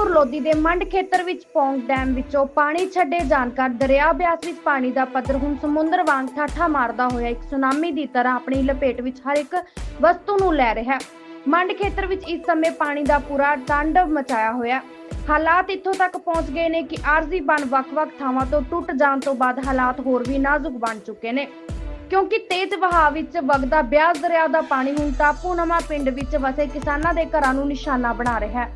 ਫਿਰੋਜ਼ਪੁਰ ਲੋਧੀ ਦੇ ਮੰਡ ਖੇਤਰ ਵਿੱਚ ਪੌਂਗ ਡੈਮ ਵਿੱਚੋਂ ਪਾਣੀ ਛੱਡੇ ਜਾਣ ਕਰ ਦਰਿਆ ਬਿਆਸ ਵਿੱਚ ਪਾਣੀ ਦਾ ਪੱਧਰ ਹੁਣ ਸਮੁੰਦਰ ਵਾਂਗ ਠਾਠਾ ਮਾਰਦਾ ਹੋਇਆ ਇੱਕ ਸੁਨਾਮੀ ਦੀ ਤਰ੍ਹਾਂ ਆਪਣੀ ਲਪੇਟ ਵਿੱਚ ਹਰ ਇੱਕ ਵਸਤੂ ਨੂੰ ਲੈ ਰਿਹਾ ਹੈ। ਮੰਡ ਖੇਤਰ ਵਿੱਚ ਇਸ ਸਮੇਂ ਪਾਣੀ ਦਾ ਪੂਰਾ ਤਾਂਡਵ ਮਚਾਇਆ ਹੋਇਆ ਹਾਲਾਤ ਇੱਥੋਂ ਤੱਕ ਪਹੁੰਚ ਗਏ ਨੇ ਕਿ ਆਰਜ਼ੀ ਬਨ ਵੱਖ-ਵੱਖ ਥਾਵਾਂ ਤੋਂ ਟੁੱਟ ਜਾਣ ਤੋਂ ਬਾਅਦ ਹਾਲਾਤ ਹੋਰ ਵੀ ਨਾਜ਼ੁਕ ਬਣ ਚੁੱਕੇ ਨੇ। ਕਿਉਂਕਿ ਤੇਜ਼ ਵਹਾਅ ਵਿੱਚ ਵਗਦਾ ਬਿਆਸ ਦਰਿਆ ਦਾ ਪਾਣੀ ਹੁਣ ਟਾਪੂ ਨਵਾਂ ਪਿੰਡ ਵਿੱਚ ਵਸੇ ਕਿਸਾਨਾਂ ਦੇ ਘਰਾਂ ਨੂੰ ਨਿਸ਼ਾਨਾ ਬਣਾ ਰਿਹਾ ਹੈ।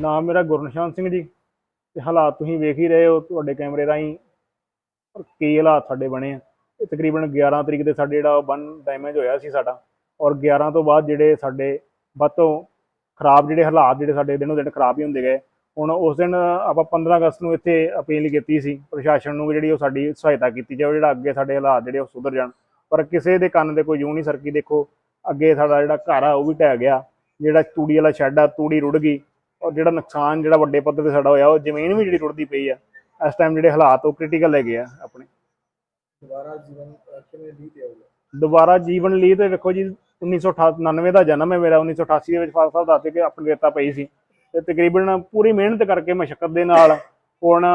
ਨਾਮ ਮੇਰਾ ਗੁਰਨਿਸ਼ਾਨ ਸਿੰਘ ਜੀ, ਤੇ ਹਾਲਾਤ ਤੁਸੀਂ ਵੇਖ ਹੀ ਰਹੇ ਹੋ ਤੁਹਾਡੇ ਕੈਮਰੇ ਰਾਹੀਂ, ਔਰ ਕੀ ਹਾਲਾਤ ਸਾਡੇ ਬਣੇ ਆ। ਇਹ ਤਕਰੀਬਨ 11 ਤਰੀਕ ਦੇ ਸਾਡੇ ਜਿਹੜਾ ਬੰਨ ਡੈਮੇਜ ਹੋਇਆ ਸੀ ਸਾਡਾ, ਔਰ 11 ਤੋਂ ਬਾਅਦ ਜਿਹੜੇ ਸਾਡੇ ਵੱਧ ਤੋਂ ਖਰਾਬ ਜਿਹੜੇ ਹਾਲਾਤ ਜਿਹੜੇ ਸਾਡੇ ਦਿਨੋਂ ਦਿਨ ਖਰਾਬ ਹੀ ਹੁੰਦੇ ਗਏ, ਹੁਣ ਉਸ ਦਿਨ ਆਪਾਂ 15 ਅਗਸਤ ਨੂੰ ਇੱਥੇ ਅਪੀਲ ਕੀਤੀ ਸੀ ਪ੍ਰਸ਼ਾਸਨ ਨੂੰ ਜਿਹੜੀ ਉਹ ਸਾਡੀ ਸਹਾਇਤਾ ਕੀਤੀ ਜਾਵੇ, ਜਿਹੜਾ ਅੱਗੇ ਸਾਡੇ ਹਾਲਾਤ ਜਿਹੜੇ ਉਹ ਸੁਧਰ ਜਾਣ। ਪਰ ਕਿਸੇ ਦੇ ਕੰਨ ਦੇ ਕੋਈ ਜੂ ਨਹੀਂ ਸਰਕੀ, ਦੇਖੋ, ਅੱਗੇ ਸਾਡਾ ਜਿਹੜਾ ਘਰ ਆ ਉਹ ਵੀ ਢਹਿ ਗਿਆ, ਜਿਹੜਾ ਤੂੜੀ ਵਾਲਾ ਸ਼ੈੱਡ ਆ, ਤੂੜੀ ਰੁੜ ਗਈ ਔਰ ਜਿਹੜਾ ਨੁਕਸਾਨ ਜਿਹੜਾ ਵੱਡੇ ਪੱਧਰ ਤੇ ਸਾਡਾ ਹੋਇਆ ਉਹ ਜ਼ਮੀਨ ਵੀ ਜਿਹੜੀ ਰੁੜਦੀ ਪਈ ਆ ਇਸ ਟਾਈਮ ਜਿਹੜੇ ਹਾਲਾਤ ਉਹ ਕ੍ਰਿਟੀਕਲ ਹੈਗੇ ਆ ਆਪਣੇ। ਦੁਬਾਰਾ ਜੀਵਨ ਕਿਵੇਂ ਦੀ ਤੇ ਆਊਗਾ? ਦੁਬਾਰਾ ਜੀਵਨ ਲਈ ਤੇ ਵੇਖੋ ਜੀ 1999 ਦਾ ਜਨਮ ਹੈ ਮੇਰਾ 1988 ਦੇ ਵਿੱਚ ਫਾਦਰ ਸਾਹਿਬ ਦੱਸਦੇ ਕਿ ਆਪਣੀ ਰੇਤਾ ਪਈ ਸੀ। ਤੇ ਤਕਰੀਬਨ ਪੂਰੀ ਮਿਹਨਤ ਕਰਕੇ ਮਸ਼ੱਕਤ ਦੇ ਨਾਲ ਹੁਣ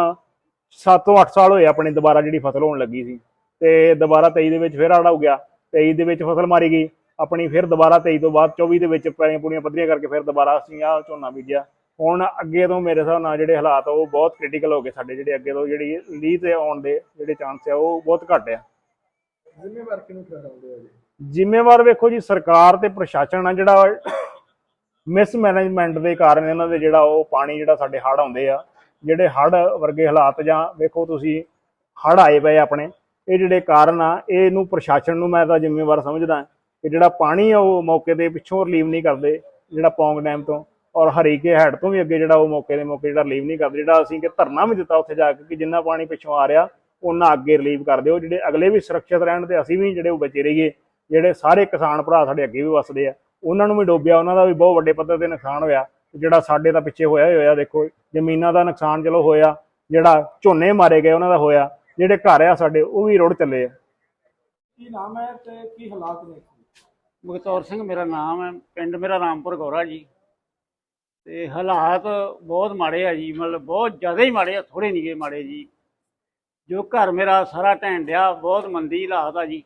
7 ਤੋਂ 8 ਸਾਲ ਹੋਏ ਆਪਣੀ ਦੁਬਾਰਾ ਜਿਹੜੀ ਫਸਲ ਹੋਣ ਲੱਗੀ ਸੀ। ਤੇ ਦੁਬਾਰਾ 23 ਦੇ ਵਿੱਚ ਫਿਰ ਆੜਾ ਹੋ ਗਿਆ। 23 ਦੇ ਵਿੱਚ ਫਸਲ ਮਾਰੀ ਗਈ। ਆਪਣੀ ਫਿਰ ਦੁਬਾਰਾ 23 ਤੋਂ ਬਾਅਦ 24 ਦੇ ਵਿੱਚ ਪੈਲੀਆਂ ਪੂੜੀਆਂ ਪੱਧਰੀਆਂ ਕਰਕੇ ਫਿਰ ਦੁਬਾਰਾ ਅਸੀਂ ਆਹ ਝੋਨਾ ਬੀਜਿਆ। ਹੁਣ ਅੱਗੇ ਤੋਂ ਮੇਰੇ ਹਿਸਾਬ ਨਾਲ ਜਿਹੜੇ ਹਾਲਾਤ ਆ ਉਹ ਬਹੁਤ ਕ੍ਰਿਟੀਕਲ ਹੋ ਗਏ ਸਾਡੇ ਜਿਹੜੇ ਅੱਗੇ ਤੋਂ ਜਿਹੜੀ ਲੀਹ ਤੇ ਆਉਣ ਦੇ ਜਿਹੜੇ ਚਾਂਸ ਆ ਉਹ ਬਹੁਤ ਘੱਟ ਆ। ਜ਼ਿੰਮੇਵਾਰ ਕਿਹਨੂੰ ਠਹਿਰਾਉਂਦੇ ਜੀ? ਜ਼ਿੰਮੇਵਾਰ ਵੇਖੋ ਜੀ ਸਰਕਾਰ ਤੇ ਪ੍ਰਸ਼ਾਸਨ ਆ ਜਿਹੜਾ ਮਿਸਮੈਨੇਜਮੈਂਟ ਦੇ ਕਾਰਨ ਇਹਨਾਂ ਦੇ ਜਿਹੜਾ ਉਹ ਪਾਣੀ ਜਿਹੜਾ ਸਾਡੇ ਹੜ੍ਹ ਆਉਂਦੇ ਆ ਜਿਹੜੇ ਹੜ੍ਹ ਵਰਗੇ ਹਾਲਾਤ ਜਾਂ ਵੇਖੋ ਤੁਸੀਂ ਹੜ੍ਹ ਆਏ ਪਏ ਆਪਣੇ ਇਹ ਜਿਹੜੇ ਕਾਰਨ ਆ ਇਹਨੂੰ ਪ੍ਰਸ਼ਾਸਨ ਨੂੰ ਮੈਂ ਤਾਂ ਜ਼ਿੰਮੇਵਾਰ ਸਮਝਦਾ ਕਿ ਜਿਹੜਾ ਪਾਣੀ ਆ ਉਹ ਮੌਕੇ ਤੇ ਪਿੱਛੋਂ ਰਿਲੀਵ ਨਹੀਂ ਕਰਦੇ ਜਿਹੜਾ ਪੌਂਗ ਡੈਮ ਤੋਂ। ਔਰ ਹਰੀਕੇ ਹੈਡ ਤੋਂ ਵੀ ਅੱਗੇ ਜਿਹੜਾ ਉਹ ਮੌਕੇ ਦੇ ਮੌਕੇ ਜਿਹੜਾ ਰਿਲੀਵ ਨਹੀਂ ਕਰਦੇ ਜਿਹੜਾ ਅਸੀਂ ਕਿ ਧਰਨਾ ਵੀ ਦਿੱਤਾ ਉੱਥੇ ਜਾ ਕੇ ਕਿ ਜਿੰਨਾ ਪਾਣੀ ਪਿੱਛੋਂ ਆ ਰਿਹਾ ਉਹਨਾਂ ਅੱਗੇ ਰਿਲੀਵ ਕਰ ਦਿਓ। ਜਿਹੜੇ ਅਗਲੇ ਵੀ ਸੁਰੱਖਿਅਤ ਰਹਿਣ ਤੇ ਅਸੀਂ ਵੀ ਜਿਹੜੇ ਉਹ ਬਚੇ ਰਹੀਏ ਜਿਹੜੇ ਸਾਰੇ ਕਿਸਾਨ ਭਰਾ ਸਾਡੇ ਅੱਗੇ ਵੀ ਵਸਦੇ ਆ ਉਹਨਾਂ ਨੂੰ ਵੀ ਡੋਬਿਆ ਉਹਨਾਂ ਦਾ ਵੀ ਬਹੁਤ ਵੱਡੇ ਪੱਧਰ ਤੇ ਨੁਕਸਾਨ ਹੋਇਆ। ਜਿਹੜਾ ਸਾਡੇ ਤਾਂ ਪਿੱਛੇ ਹੋਇਆ ਹੀ ਹੋਇਆ ਦੇਖੋ ਜ਼ਮੀਨਾਂ ਦਾ ਨੁਕਸਾਨ ਚਲੋ ਹੋਇਆ ਜਿਹੜਾ ਝੋਨੇ ਮਾਰੇ ਗਏ ਉਹਨਾਂ ਦਾ ਹੋਇਆ ਜਿਹੜੇ ਘਰ ਆ ਸਾਡੇ ਉਹ ਵੀ ਰੁੜ ਚੱਲੇ ਆ। ਕੀ ਨਾਮ ਹੈ ਤੇ ਕੀ ਹਾਲਾਤ ਨੇ ਬਗਤੌਰ ਸਿੰਘ ਮੇਰਾ ਨਾਮ ਹੈ ਪਿੰਡ ਮੇਰਾ ਰਾਮਪੁਰ ਗੌਰਾ ਜੀ। ਤੇ ਹਾਲਾਤ ਬਹੁਤ ਮਾੜੇ ਆ ਜੀ, ਮਤਲਬ ਬਹੁਤ ਜ਼ਿਆਦਾ ਹੀ ਮਾੜੇ ਆ ਥੋੜੇ ਨਹੀਂ ਗਏ ਮਾੜੇ ਜੀ। ਜੋ ਘਰ ਮੇਰਾ ਸਾਰਾ ਢਹਿਣ ਡਿਆ, ਬਹੁਤ ਮੰਦੀ ਹਾਲਾਤ ਆ ਜੀ।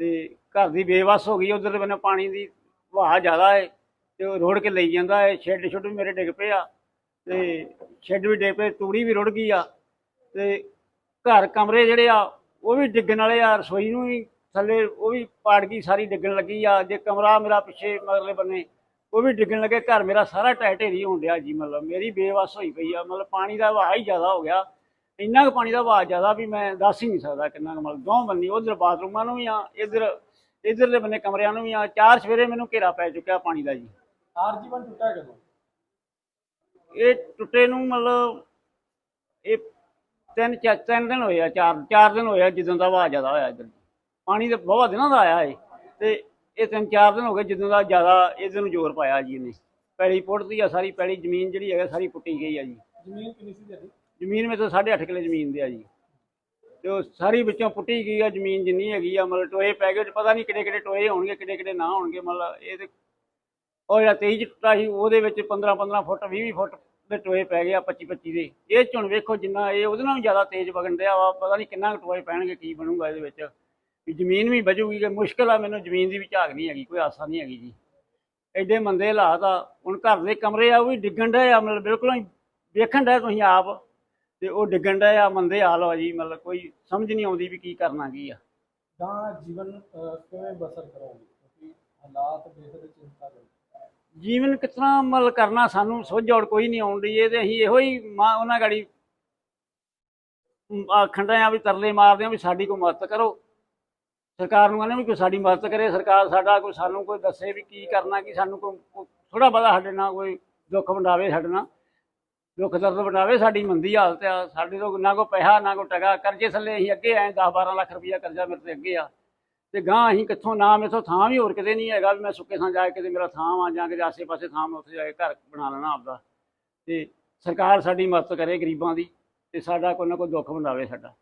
ਤੇ ਘਰ ਦੀ ਬੇਵਸ ਹੋ ਗਈ ਉਧਰ ਮੈਨੂੰ ਪਾਣੀ ਦੀ ਵਹਾਅ ਜ਼ਿਆਦਾ ਹੈ ਤੇ ਉਹ ਰੋੜ ਕੇ ਲਈ ਜਾਂਦਾ ਹੈ ਸ਼ੈੱਡ ਸ਼ੁੱਡ ਵੀ ਮੇਰੇ ਡਿੱਗ ਪਏ ਆ, ਤੇ ਸ਼ੈੱਡ ਵੀ ਡਿੱਗ ਪਏ, ਤੂੜੀ ਵੀ ਰੁੜ ਗਈ ਆ, ਤੇ ਘਰ ਕਮਰੇ ਜਿਹੜੇ ਆ, ਉਹ ਵੀ ਡਿੱਗਣ ਵਾਲੇ ਆ, ਰਸੋਈ ਨੂੰ ਵੀ ਥੱਲੇ ਉਹ ਵੀ ਪਾੜ ਗਈ, ਸਾਰੀ ਡਿੱਗਣ ਲੱਗੀ ਆ, ਜੇ ਕਮਰਾ ਮੇਰਾ ਪਿੱਛੇ ਮਗਰਲੇ ਬੰਨੇ ਉਹ ਵੀ ਡਿੱਗਣ ਲੱਗੇ ਘਰ ਮੇਰਾ ਸਾਰਾ ਟੈ ਢੇਰੀ ਹੋਣ ਡਿਆ ਜੀ ਮਤਲਬ ਮੇਰੀ ਬੇਵਸ ਹੋਈ ਪਈ ਆ ਮਤਲਬ ਪਾਣੀ ਦਾ ਵਹਾਅ ਹੀ ਜ਼ਿਆਦਾ ਹੋ ਗਿਆ। ਇੰਨਾ ਕੁ ਪਾਣੀ ਦਾ ਵਹਾਅ ਜ਼ਿਆਦਾ ਵੀ ਮੈਂ ਦੱਸ ਹੀ ਨਹੀਂ ਸਕਦਾ ਕਿੰਨਾ ਕੁ ਮਤਲਬ ਦੋ ਬੰਨੀ ਉਧਰ ਬਾਥਰੂਮਾਂ ਨੂੰ ਵੀ ਆ ਇਧਰ ਇਧਰਲੇ ਬੰਨੇ ਕਮਰਿਆਂ ਨੂੰ ਵੀ ਆ ਚਾਰ ਸਵੇਰੇ ਮੈਨੂੰ ਘੇਰਾ ਪੈ ਚੁੱਕਿਆ ਪਾਣੀ ਦਾ ਜੀ। ਆਰ ਜੀਵਨ ਟੁੱਟਾ ਕਦੋਂ? ਇਹ ਟੁੱਟੇ ਨੂੰ ਮਤਲਬ ਇਹ ਤਿੰਨ ਚਾਰ ਤਿੰਨ ਦਿਨ ਹੋਏ ਆ ਚਾਰ ਚਾਰ ਦਿਨ ਹੋਏ ਆ ਜਦੋਂ ਦਾ ਵਹਾਅ ਜ਼ਿਆਦਾ ਹੋਇਆ ਇੱਧਰ। ਪਾਣੀ ਤੇ ਬਹੁਤ ਦਿਨਾਂ ਦਾ ਆਇਆ ਏ ਤੇ ਇਹ ਤਿੰਨ ਚਾਰ ਦਿਨ ਹੋ ਗਏ ਜਦੋਂ ਦਾ ਜ਼ਿਆਦਾ ਇਹਦੇ ਨੂੰ ਜ਼ੋਰ ਪਾਇਆ ਜੀ ਇਹਨੇ। ਪੈਲੀ ਪੁੱਟਦੀ ਆ ਸਾਰੀ ਪੈਲੀ ਜ਼ਮੀਨ ਜਿਹੜੀ ਹੈਗਾ ਸਾਰੀ ਪੁੱਟੀ ਗਈ ਆ ਜੀ। ਜ਼ਮੀਨ ਕਿੰਨੀ ਸੀ ਤੁਹਾਡੀ? ਜ਼ਮੀਨ ਤੋਂ 8.5 ਕਿੱਲੇ ਜ਼ਮੀਨ ਦੇ ਆ ਜੀ। ਤੇ ਉਹ ਸਾਰੀ ਵਿੱਚੋਂ ਪੁੱਟੀ ਗਈ ਆ ਜ਼ਮੀਨ ਜਿੰਨੀ ਹੈਗੀ ਆ ਮਤਲਬ ਟੋਏ ਪੈ ਗਏ ਪਤਾ ਨਹੀਂ ਕਿਹੜੇ ਕਿਹੜੇ ਟੋਏ ਹੋਣਗੇ ਕਿਹੜੇ ਕਿਹੜੇ ਨਾ ਹੋਣਗੇ ਮਤਲਬ ਇਹ ਤੇ ਉਹ ਜਿਹੜਾ 23 ਚ ਟੁੱਟਾ ਸੀ ਉਹਦੇ ਵਿੱਚ 15 15 ਫੁੱਟ 20 20 ਫੁੱਟ ਦੇ ਟੋਏ ਪੈ ਗਏ ਆ 25 25 ਦੇ। ਇਹ ਹੁਣ ਵੇਖੋ ਜਿੰਨਾ ਇਹ ਉਹਦੇ ਨਾਲੋਂ ਜ਼ਿਆਦਾ ਤੇਜ਼ ਵਗਣ ਡਿਆ ਵਾ ਪਤਾ ਨਹੀਂ ਕਿੰਨਾ ਟੋਏ ਪੈਣਗੇ ਕੀ ਬਣੂਗਾ ਇਹਦੇ ਵਿੱਚ। ਵੀ ਜ਼ਮੀਨ ਵੀ ਬਚੂਗੀ ਕਿ ਮੁਸ਼ਕਲ ਆ ਮੈਨੂੰ ਜ਼ਮੀਨ ਦੀ ਵੀ ਝਾਕ ਨਹੀਂ ਹੈਗੀ ਕੋਈ ਆਸਾ ਨਹੀਂ ਹੈਗੀ ਜੀ। ਐਡੇ ਮੰਦੇ ਹਾਲਾਤ ਆ ਹੁਣ ਘਰ ਦੇ ਕਮਰੇ ਆ ਉਹ ਵੀ ਡਿੱਗਣ ਡਏ ਆ ਮਤਲਬ ਬਿਲਕੁਲ ਹੀ ਵੇਖਣ ਡਏ ਤੁਸੀਂ ਆਪ ਤੇ ਉਹ ਡਿੱਗਣ ਦਾ ਆ ਮੰਦੇ ਹਾਲ ਆ ਜੀ ਮਤਲਬ ਕੋਈ ਸਮਝ ਨਹੀਂ ਆਉਂਦੀ ਵੀ ਕੀ ਕਰਨਾ ਕੀ ਆ। ਤਾਂ ਜੀਵਨ ਅਹ, ਕਿਵੇਂ ਬਸਰ ਕਰੋਗੇ ਕਿਉਂਕਿ ਹਾਲਾਤ ਬੇਹੱਦ ਚਿੰਤਾਜਨਕ ਜੀਵਨ ਕਿਤਨਾ ਮਤਲਬ ਕਰਨਾ ਸਾਨੂੰ ਸੁੱਝ ਔੜ ਕੋਈ ਨਹੀਂ ਆਉਂਦੀ ਇਹ ਤੇ ਅਸੀਂ ਇਹੋ ਹੀ ਮਾਂ ਉਹਨਾਂ ਗਾੜੀ ਅਮ, ਆਖਣ ਰਹੇ ਆ ਵੀ ਤਰਲੇ ਮਾਰਦੇ ਆ ਵੀ ਸਾਡੀ ਕੋਈ ਮਦਦ ਕਰੋ। ਸਰਕਾਰ ਨੂੰ ਕਹਿੰਦੇ ਵੀ ਕੋਈ ਸਾਡੀ ਮਦਦ ਕਰੇ, ਸਰਕਾਰ ਸਾਡਾ ਕੋਈ, ਸਾਨੂੰ ਕੋਈ ਦੱਸੇ ਵੀ ਕੀ ਕਰਨਾ, ਕਿ ਸਾਨੂੰ ਕੋਈ ਥੋੜਾ ਬਹੁਤਾ ਸਾਡੇ ਨਾਲ ਕੋਈ ਦੁੱਖ ਵੰਡਾਵੇ ਸਾਡੇ ਨਾਲ। ਦੁੱਖ ਦਰਦ ਵੰਡਾਵੇ ਸਾਡੀ ਮੰਦੀ ਹਾਲਤ ਆ, ਸਾਡੇ ਤੋਂ ਨਾ ਕੋਈ ਪੈਸਾ, ਨਾ ਕੋਈ ਟਕਾ, ਕਰਜ਼ੇ ਥੱਲੇ ਅਸੀਂ ਅੱਗੇ ਆਏ 10 12 ਲੱਖ ਰੁਪਇਆ ਕਰਜ਼ਾ ਮੇਰੇ ਤੇ ਅੱਗੇ ਆ। ਤੇ ਗਾਂ ਅਸੀਂ ਕਿੱਥੋਂ, ਨਾ ਮੇਥੋਂ ਥਾਂ ਵੀ ਹੋਰ ਕਿਤੇ ਨਹੀਂ ਹੈਗਾ ਵੀ ਮੈਂ ਸੁੱਕੇ ਥਾਂ ਜਾ ਕੇ ਕਿਤੇ ਮੇਰਾ ਥਾਂ ਆ ਜਾਂ ਕਿਤੇ ਆਸੇ-ਪਾਸੇ ਥਾਂ ਮੈਂ ਉੱਥੇ ਜਾ ਕੇ ਘਰ ਬਣਾ ਲੈਣਾ ਆਪਦਾ। ਤੇ ਸਰਕਾਰ ਸਾਡੀ ਮਦਦ ਕਰੇ ਗਰੀਬਾਂ ਦੀ ਤੇ ਸਾਡਾ ਕੋਈ ਨਾ ਕੋਈ ਦੁੱਖ ਵੰਡਾਵੇ ਸਾਡਾ।